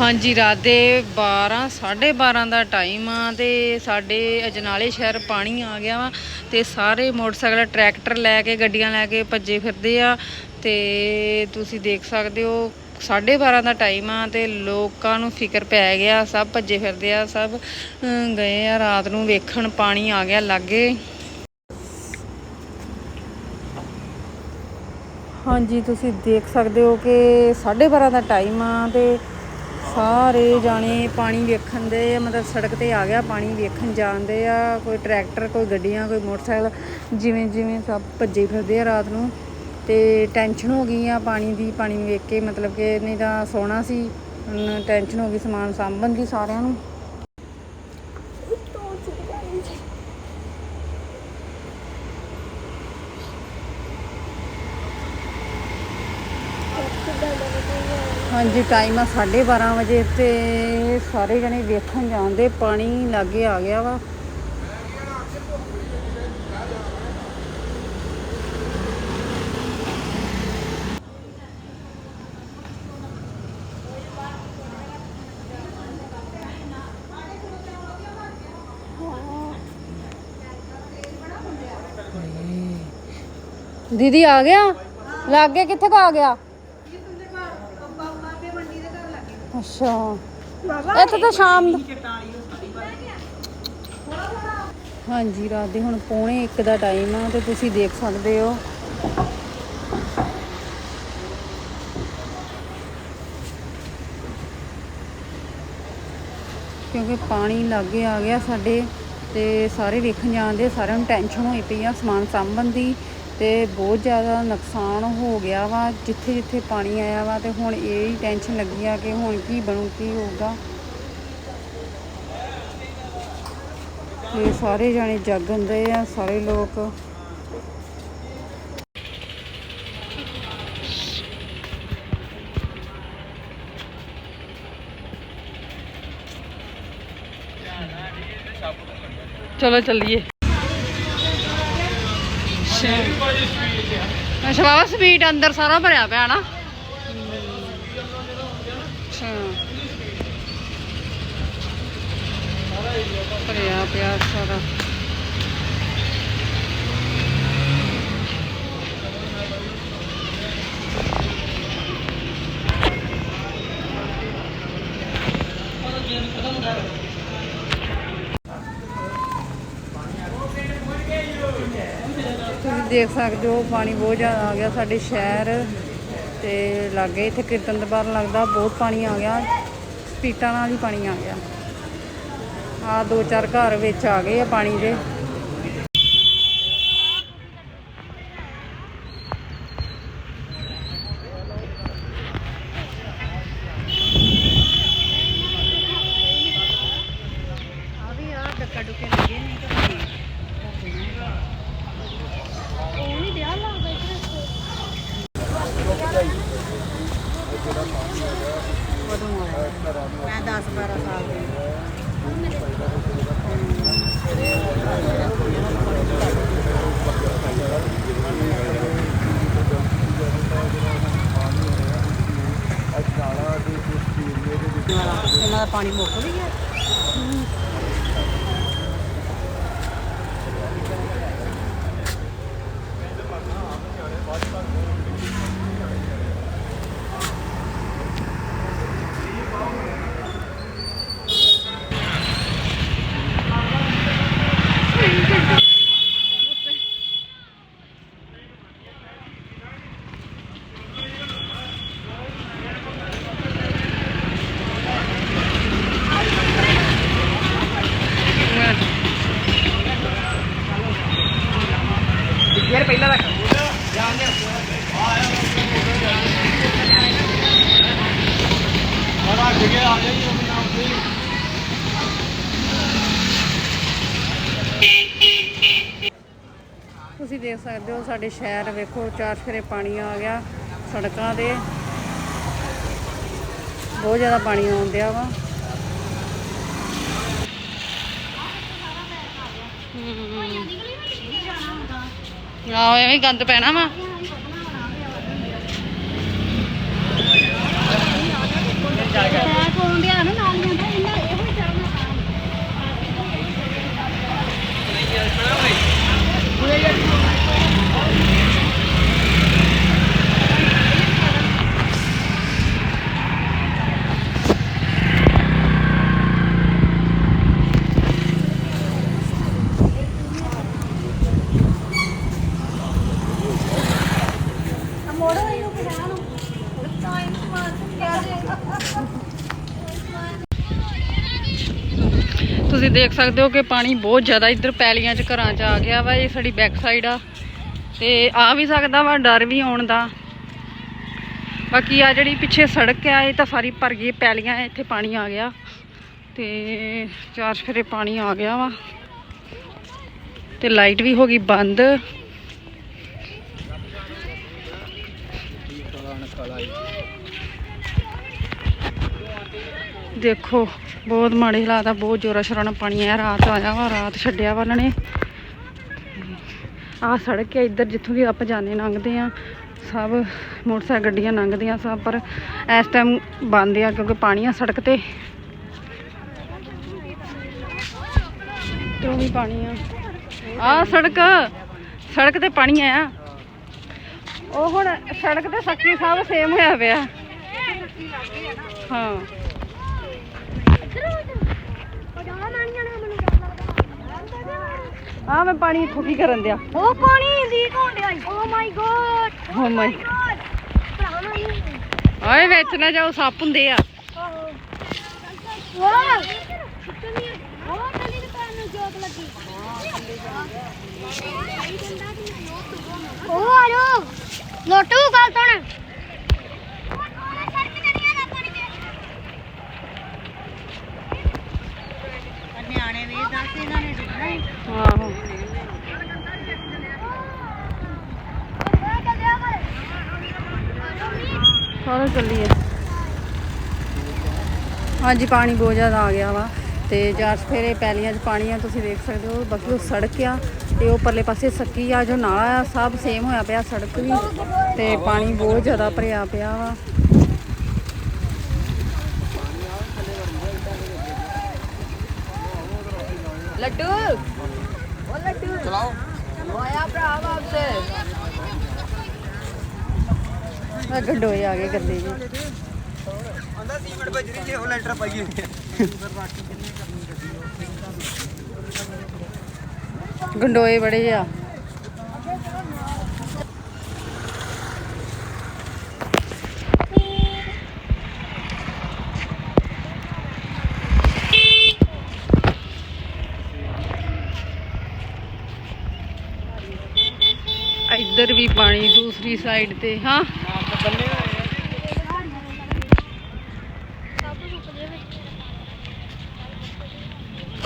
ਹਾਂਜੀ, ਰਾਤ ਦੇ 12 12:30 ਦਾ ਟਾਈਮ ਆ ਤੇ ਸਾਡੇ ਅਜਨਾਲੇ ਸ਼ਹਿਰ ਪਾਣੀ ਆ ਗਿਆ ਵਾ ਤੇ ਸਾਰੇ ਮੋਟਰਸਾਈਕਲ ਟਰੈਕਟਰ ਲੈ ਕੇ, ਗੱਡੀਆਂ ਲੈ ਕੇ ਭੱਜੇ ਫਿਰਦੇ ਆ ਤੇ ਤੁਸੀਂ ਦੇਖ ਸਕਦੇ ਹੋ 12:30 ਦਾ ਟਾਈਮ ਆ ਤੇ ਲੋਕਾਂ ਨੂੰ ਫਿਕਰ ਪੈ ਗਿਆ, ਸਭ ਭੱਜੇ ਫਿਰਦੇ ਆ, ਸਭ ਗਏ ਆ ਰਾਤ ਨੂੰ ਵੇਖਣ, ਪਾਣੀ ਆ ਗਿਆ ਲਾਗੇ। ਹਾਂਜੀ, ਤੁਸੀਂ ਦੇਖ ਸਕਦੇ ਹੋ ਕਿ 12:30 ਦਾ ਟਾਈਮ ਆ ਤੇ ਸਾਰੇ ਜਾਣੇ ਪਾਣੀ ਵੇਖਣ ਦੇ, ਮਤਲਬ ਸੜਕ ਤੇ ਆ ਗਿਆ, ਪਾਣੀ ਵੇਖਣ ਜਾਂਦੇ ਆ, ਕੋਈ ਟਰੈਕਟਰ, ਕੋਈ ਗੱਡੀਆਂ, ਕੋਈ ਮੋਟਰਸਾਈਕਲ, ਜਿਵੇਂ ਜਿਵੇਂ ਸਭ ਭੱਜੇ ਫਿਰਦੇ ਆ ਰਾਤ ਨੂੰ। ਤੇ ਟੈਨਸ਼ਨ ਹੋ ਗਈ ਆ ਪਾਣੀ ਦੀ, ਪਾਣੀ ਵੇਖ ਕੇ, ਮਤਲਬ ਕਿ ਨਹੀਂ ਤਾਂ ਸੋਣਾ ਸੀ, ਹੁਣ ਟੈਨਸ਼ਨ ਹੋ ਗਈ ਸਮਾਨ ਸਾਂਭਣ ਦੀ ਸਾਰਿਆਂ ਨੂੰ। ਹਾਂਜੀ ਟਾਈਮ ਆ 12:30 ਵਜੇ ਤੇ ਸਾਰੇ ਜਣੇ ਵੇਖਣ ਜਾਂਦੇ ਪਾਣੀ ਲਾਗੇ ਆ ਗਿਆ ਵਾ। ਦੀਦੀ ਆ ਗਿਆ? ਲਾਗੇ ਕਿੱਥੇ ਕੁ ਆ ਗਿਆ? ਅੱਛਾ। ਇੱਥੇ ਤਾਂ ਸ਼ਾਮ ਦਾ ਹਾਂਜੀ ਰਾਤ ਦੇ ਹੁਣ ਪੌਣੇ 1 ਦਾ ਟਾਈਮ ਆ ਤੇ ਤੁਸੀਂ ਦੇਖ ਸਕਦੇ ਹੋ। ਕਿਉਂਕਿ ਪਾਣੀ ਲਾਗੇ ਆ ਗਿਆ ਸਾਡੇ ਤੇ ਸਾਰੇ ਵੇਖਣ ਜਾਂਦੇ ਸਾਰਿਆਂ ਨੂੰ ਟੈਨਸ਼ਨ ਹੋਈ ਪਈ ਆ ਸਮਾਨ ਸਾਂਭਣ ਦੀ। ਤੇ ਬਹੁਤ ਜ਼ਿਆਦਾ ਨੁਕਸਾਨ ਹੋ ਗਿਆ ਵਾ, ਜਿੱਥੇ ਜਿੱਥੇ ਪਾਣੀ ਆਇਆ ਵਾ ਤੇ ਹੁਣ ਇਹ ਹੀ ਟੈਨਸ਼ਨ ਲੱਗੀ ਆ ਕਿ ਹੁਣ ਕੀ ਬਣੂ, ਕੀ ਹੋਊਗਾ। ਤੇ ਸਾਰੇ ਜਾਣੇ ਜਾਗਣ ਹੁੰਦੇ ਆ, ਸਾਰੇ ਲੋਕ। ਚਲੋ ਚੱਲੀਏ। ਅੱਛਾ। ਬਾਬਾ ਸਪੀਡ ਅੰਦਰ ਸਾਰਾ ਭਰਿਆ ਪਿਆ ਨਾ। ਅੱਛਾ। ਭਰਿਆ ਪਿਆ ਸਾਰਾ ਤੁਸੀਂ ਦੇਖ ਸਕਦੇ ਹੋ, ਪਾਣੀ ਬਹੁਤ ਜ਼ਿਆਦਾ ਆ ਗਿਆ ਸਾਡੇ ਸ਼ਹਿਰ ਤੇ ਲਾਗੇ ਇੱਥੇ ਕੀਰਤਨ ਦਰਬਾਰ ਲੱਗਦਾ, ਬਹੁਤ ਪਾਣੀ ਆ ਗਿਆ, ਸਪੀਟਾਂ ਨਾਲ ਹੀ ਪਾਣੀ ਆ ਗਿਆ। ਆ ਦੋ ਚਾਰ ਘਰ ਵਿੱਚ ਆ ਗਏ ਆ ਪਾਣੀ ਦੇ ਆ ਵੀ ਆ ਡੱਕਾ ਡੁੱਕੇ ਲੱਗੇ ਨਹੀਂ ਮੈਂ 10 12 ਸਾਲ ਦੀ ਇਹਨਾਂ ਦਾ ਪਾਣੀ ਮੁੱਕ ਵੀ ਗਿਆ ਤੁਸੀਂ ਦੇਖ ਸਕਦੇ ਹੋ ਸਾਡੇ ਸ਼ਹਿਰ, ਵੇਖੋ, ਚਾਰ ਫੇਰੇ ਪਾਣੀ ਆ ਗਿਆ ਸੜਕਾਂ ਤੇ। ਬਹੁਤ ਜ਼ਿਆਦਾ ਪਾਣੀ ਆਉਂਦਿਆ ਵਾ। ਆਹੋ ਐਵੇਂ ਗੰਦ ਪੈਣਾ ਵਾ। ਤੁਸੀਂ ਦੇਖ ਸਕਦੇ ਹੋ ਕਿ ਪਾਣੀ ਬਹੁਤ ਜ਼ਿਆਦਾ ਇੱਧਰ ਪੈਲੀਆਂ 'ਚ ਘਰਾਂ 'ਚ ਆ ਗਿਆ ਵਾ, ਇਹ ਸਾਡੀ ਬੈਕ ਸਾਈਡ ਆ। ਤੇ ਆ ਵੀ ਸਕਦਾ ਵਾ, ਡਰ ਵੀ ਆਉਣ ਦਾ। ਬਾਕੀ ਆ ਜਿਹੜੀ ਪਿੱਛੇ ਸੜਕ ਆ, ਇਹ ਤਾਂ ਸਾਰੀ ਭਰ ਗਈ, ਪੈਲੀਆਂ, ਇੱਥੇ ਪਾਣੀ ਆ ਗਿਆ। ਤੇ ਚਾਰ ਫੇਰੇ ਪਾਣੀ ਆ ਗਿਆ ਵਾ। ਤੇ ਲਾਈਟ ਵੀ ਹੋ ਗਈ ਬੰਦ। ਦੇਖੋ, ਬਹੁਤ ਮਾੜੇ ਹਾਲਾਤ ਆ, ਬਹੁਤ ਜ਼ੋਰਾ ਸ਼ੋਰਾਂ ਨਾਲ ਪਾਣੀ ਆਇਆ, ਰਾਤ ਆਇਆ ਵਾ, ਰਾਤ ਛੱਡਿਆ ਵਾ ਨੇ। ਆਹ ਸੜਕ ਹੈ ਇੱਧਰ ਜਿੱਥੋਂ ਵੀ ਆਪਾਂ ਜਾਣੇ ਲੰਘਦੇ ਆ, ਸਭ ਮੋਟਰਸਾਈਕਲ ਗੱਡੀਆਂ ਲੰਘਦੀਆਂ ਸਭ, ਪਰ ਇਸ ਟਾਈਮ ਬੰਦ ਆ, ਕਿਉਂਕਿ ਪਾਣੀ ਆ ਸੜਕ ਤੇ। ਤੇ ਉਹ ਵੀ ਪਾਣੀ ਆ। ਆਹ ਸੜਕ ਸੜਕ ਤੇ ਪਾਣੀ ਆ ਉਹ ਹੁਣ ਸੜਕ ਤੇ ਸੱਕੀ ਸਾਹਿਬ ਸੇਮ ਹੋਇਆ ਪਿਆ। ਹਾਂ। ਆ ਮੈਂ ਪਾਣੀ ਇੱਥੋਂ ਕੀ ਕਰਨ ਦਿਆ? ਉਹ ਪਾਣੀ ਲੀਕ ਹੋਣ ਡਿਆ ਓ ਮਾਈ ਗॉड ਓ ਮਾਈ ਓਏ ਵਿੱਚ ਨਾ ਜਾਓ ਸੱਪ ਹੁੰਦੇ ਆ। ਵਾਹ ਉਹ ਤਲੀ ਦੁਕਾਨ ਨੂੰ ਜੋਤ ਲੱਗੀ ਉਹ ਆ ਜੋ ਲੋਟੂ ਗੱਲ ਸੁਣ ਨਿਆਣੇ ਵੀ ਦੱਸ ਇਹਨਾਂ ਨੇ ਡਿੱਗਣਾ ਹੀ ਆਹੋ। ਚਲੋ ਚੱਲੀਏ। ਹਾਂਜੀ ਪਾਣੀ ਬਹੁਤ ਜ਼ਿਆਦਾ ਆ ਗਿਆ ਵਾ ਤੇ ਚਾਰ ਫੇਰੇ ਪੈਲੀਆਂ 'ਚ ਪਾਣੀ ਆ, ਤੁਸੀਂ ਦੇਖ ਸਕਦੇ ਹੋ, ਬਾਕੀ ਉਹ ਸੜਕ ਆ ਤੇ ਉਹ ਪਰਲੇ ਪਾਸੇ ਸੱਕੀ ਆ, ਜੋ ਨਾਲਾ ਆ, ਸਭ ਸੇਮ ਹੋਇਆ ਪਿਆ ਸੜਕ ਵੀ ਤੇ ਪਾਣੀ ਬਹੁਤ ਜ਼ਿਆਦਾ ਭਰਿਆ ਪਿਆ ਵਾ। ਲੱਡੂ ਉਹ ਲੱਡੂ ਚਲਾਓ ਆਇਆ ਭਰਾ ਵਾਪਸ ਆ ਗੰਡੋਏ ਆ ਗਏ ਗੱਦੇ ਜੀ ਆਂਦਾ ਸੀਮੈਂਟ ਬਜਰੀ ਜੇ ਉਹ ਲੈਂਟਰ ਪਾਈਏ ਗੰਡੋਏ ਬੜੇ ਉਧਰ ਵੀ ਪਾਣੀ ਦੂਸਰੀ ਸਾਈਡ ਤੇ ਹਾਂ।